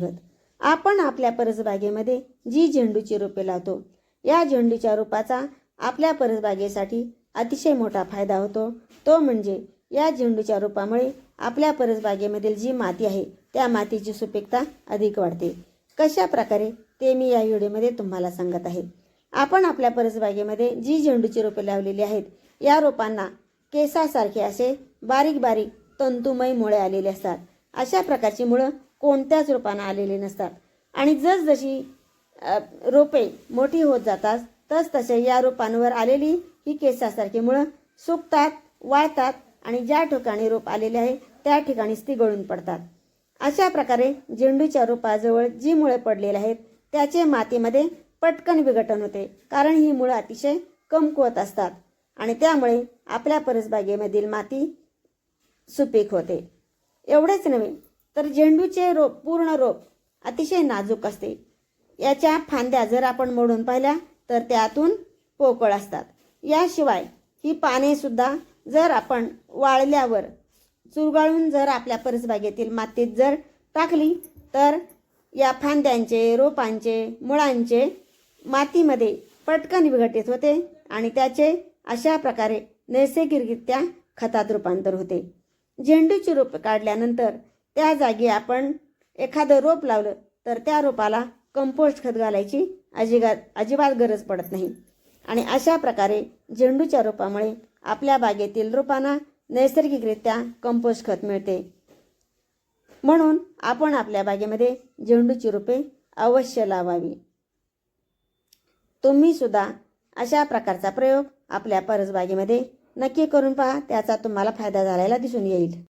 आपण आपल्या परसबागेमध्ये जी झेंडूची रोपे लावतो या झेंडूच्या रोपाचा आपल्या परसबागेसाठी अतिशय मोठा फायदा होतो. तो म्हणजे या झेंडूच्या रोपामुळे आपल्या परसबागेमधील जी माती आहे त्या मातीची सुपीकता अधिक वाढते. कशा प्रकारे? ते मी या व्हिडिओमध्ये तुम्हाला सांगत आहे. आपण आपल्या परसबागेमध्ये जी झेंडूची रोपे लावलेली आहेत या रोपांना केसासारखे असे बारीक बारीक तंतुमय मुळे आलेले असतात. अशा प्रकारची मुळं कोणत्याच रूपानं आलेली नसतात. आणि जसजशी रोपे मोठी होत जातात तस तसे या रोपांवर आलेली ही केसासारखी मुळं सुकतात वाळतात आणि ज्या ठिकाणी रोप आलेले आहे त्या ठिकाणीच ती गळून पडतात. अशा प्रकारे झेंडूच्या रोपाजवळ जी मुळे पडलेली आहेत त्याचे मातीमध्ये पटकन विघटन होते. कारण ही मुळं अतिशय कमकुवत असतात आणि त्यामुळे आपल्या परसबागेमधील माती सुपीक होते. एवढेच नव्हे तर झेंडूचे रोप पूर्ण रोप अतिशय नाजूक असते. याच्या फांद्या जर आपण मोडून पाहिल्या तर त्यातून पोकळ असतात. याशिवाय ही पाने सुद्धा जर आपण वाळल्यावर चुरगाळून जर आपल्या परसबागेतील मातीत जर टाकली तर या फांद्यांचे रोपांचे मुळांचे मातीमध्ये पटकन विघटित होते आणि त्याचे अशा प्रकारे नैसर्गिकरित्या खतात रूपांतर होते. झेंडूची रोप काढल्यानंतर त्या जागी आपण एखादं रोप लावलं तर त्या रोपाला कंपोस्ट खत घालायची अजिबात अजिबात गरज पडत नाही. आणि अशा प्रकारे झेंडूच्या रोपामुळे आपल्या बागेतील रोपांना नैसर्गिकरित्या कंपोस्ट खत मिळते. म्हणून आपण आपल्या बागेमध्ये झेंडूची रोपे अवश्य लावावी. तुम्ही सुद्धा अशा प्रकारचा प्रयोग आपल्या परसबागेमध्ये नक्की करून पहा त्याचा तुम्हाला फायदा झालेला दिसून येईल.